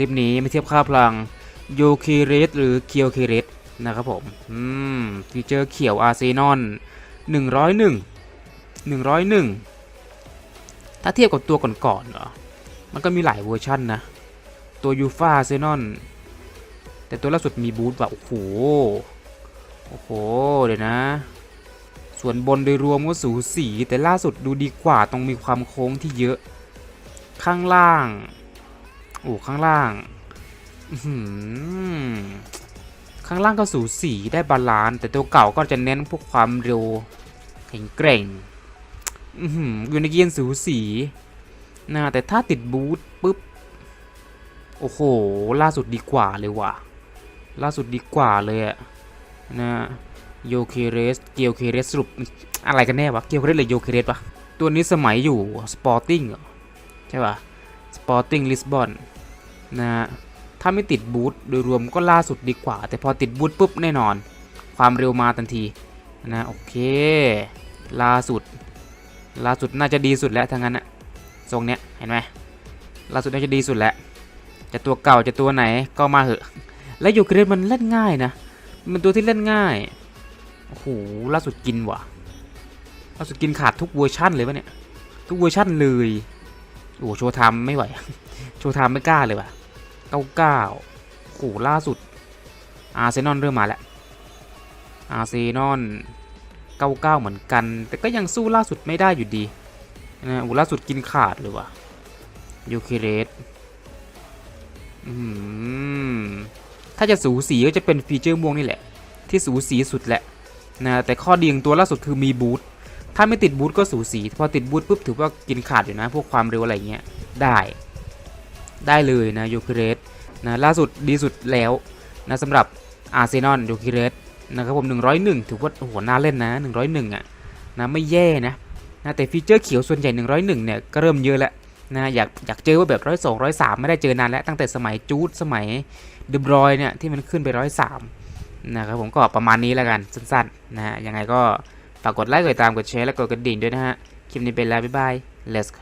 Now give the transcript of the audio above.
ลิปนี้มาเทียบค่าพลัง y o k i r e s หรือ k y o k i r e s นะครับผม อืมฟีเจอร์เขียว a r s e n o n 101 101 ถ้าเทียบกับตัวก่อนๆเหรอ มันก็มีหลายเวอร์ชันนะ ตัวยูฟาเซนอนแต่ตัวล่าสุดมีบูทว่ะโอ้โห โอ้โห เดี๋ยวนะ ส่วนบนโดยรวมก็สูสี แต่ล่าสุดดูดีกว่าต้องมีความโค้งที่เยอะ ข้างล่าง โอ้ข้างล่างข้างล่างก็สูสีได้บาลานซ์แต่ตัวเก่าก็จะเน้นพวกความเร็วแข็งแกร่งอยู่ในเกียร์สูสีนะแต่ถ้าติดบูทปุ๊บ โอ้โห ล่าสุดดีกว่าเลยว่ะ ล่าสุดดีกว่าเลยอะนะโยเคเรส เกียวเคเรสสรุปอะไรกันแน่วะ เกียวเคเรสหรือโยเคเรสวะ ตัวนี้สมัยอยู่สปอร์ติ้งใช่ป่ะ สปอร์ติ้งลิสบอนนะฮะถ้าไม่ติดบูทโดยรวมก็ล่าสุดดีกว่า แต่พอติดบูทปุ๊บแน่นอน ความเร็วมาทันทีนะโอเค ล่าสุด ล่าสุดน่าจะดีสุดแล้วทั้งนั้นอะทรงเนี้ยเห็นไหมล่าสุดน่าจะดีสุดแล้วจะตัวเก่าจะตัวไหนก็มาเหอะ และยูเครนมันเล่นง่ายนะมันตัวที่เล่นง่ายโอ้โหล่าสุดกินว่ะล่าสุดกินขาดทุกเวอร์ชั่นเลยวะเนี่ยทุกเวอร์ชั่นเลย โอ้โหโชว์ทม์ไม่ไหว โชว์ทม์ไม่กล้าเลยว่ะเก้าเก้าโอ้โหล่าสุด อาร์เซนอลเริ่มมาแล้ว อาร์เซนอลเก้าเก้าเหมือนกัน แต่ก็ยังสู้ล่าสุดไม่ได้อยู่ดีนะโอ้ล่าสุดกินขาดเลยว่ะยูเคเรสอืมถ้าจะสูสีก็จะเป็นฟีเจอร์ม่วงนี่แหละ ที่สูสีสุดแหละนะแต่ข้อดีของตัวล่าสุดคือมีบูท ถ้าไม่ติดบูทก็สูสี พอติดบูทปุ๊บถือว่ากินขาดอยู่นะ พวกความเร็วอะไรเงี้ย ได้ ได้เลยนะโยคิเรสนะล่าสุดดีสุดแล้วนะสำหรับอาร์เซนอลโยคิเรสนะครับผม 101 ถือว่าโอ้โหน่าเล่นนะ 101 อะนะไม่แย่นะนะแต่ฟีเจอร์เขียวส่วนใหญ่ 101 เนี่ยก็เริ่มเยอะแล้วนะอยากอยากเจอว่าแบบร้อยสองร้อยสามไม่ได้เจอนานแล้วตั้งแต่สมัยจูดสมัยเดบรอยเนี่ยที่มันขึ้นไปร้อยสามนะครับผมก็ประมาณนี้แล้วกันสั้นๆนะฮะยังไงก็ ฝากกดไลค์กดติดตามกดแชร์และกดกระดิ่งด้วยนะฮะ คลิปนี้เป็นแล้ว บ๊ายบาย let's go